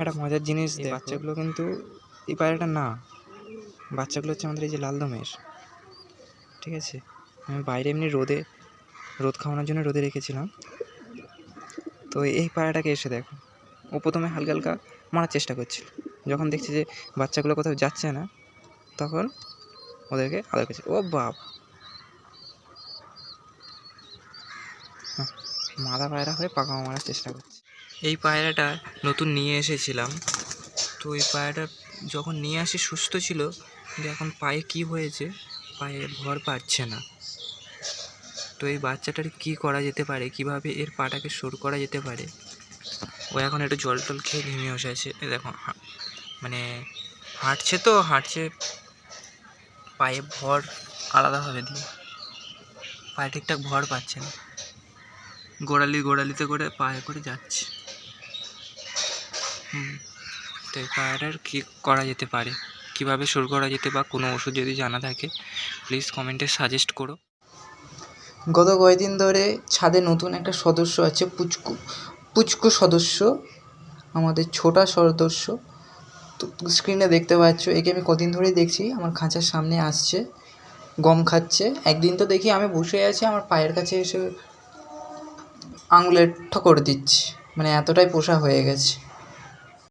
একটা মজার জিনিস এই বাচ্চাগুলো কিন্তু এই পায়রাটা না। বাচ্চাগুলো হচ্ছে আমাদের এই যে লাল দমের ঠিক আছে? আমি বাইরে এমনি রোদে রোদ খাওয়ানোর জন্য রোদে রেখেছিলাম। তো এই পায়রাটাকে এসে দেখো। ও প্রথমে হালকা হালকা মারার চেষ্টা করছিল। যখন দেখছে যে বাচ্চাগুলো কোথাও যাচ্ছে না তখন ওদেরকে আদর করছে। ও বাপ মাদা পায়রা হয়ে পাকা মারার চেষ্টা করছে। এই পায়রাটা নতুন নিয়ে এসেছিলাম। তো এই পায়রাটা যখন নিয়ে আসি সুস্থ ছিল, কিন্তু এখন পায়ে কি হয়েছে পায়ে ভর পাচ্ছে না। তো এই বাচ্চাটার কি করা যেতে পারে? কীভাবে এর পাটাকে সরু করা যেতে পারে? ও এখন একটু জল টল খেয়ে ঘেমে বসে আছে। দেখো মানে হাঁটছে তো, হাঁটছে, পায়ে ভর আলাদাভাবে দিয়ে। পায়ে ঠিকঠাক ভর পাচ্ছে না। গোড়ালি গোড়ালিতে করে পায়ে করে যাচ্ছে। তো এই পায়রার কী করা যেতে পারে? কীভাবে শুরু করা যেতে বা কোনো ওষুধ যদি জানা থাকে প্লিজ কমেন্টে সাজেস্ট করো। গত কয়েকদিন ধরে ছাদে নতুন একটা সদস্য আছে, পুচকু পুচকু সদস্য, আমাদের ছোটা সদস্য। তো স্ক্রিনে দেখতে পাচ্ছ, একে আমি কদিন ধরেই দেখছি, আমার খাঁচার সামনে আসছে, গম খাচ্ছে। একদিন তো দেখি আমি বসে আছি, আমার পায়ের কাছে এসে আঙুলের ঠকর দিচ্ছে মানে এতটাই পোষা হয়ে গেছে।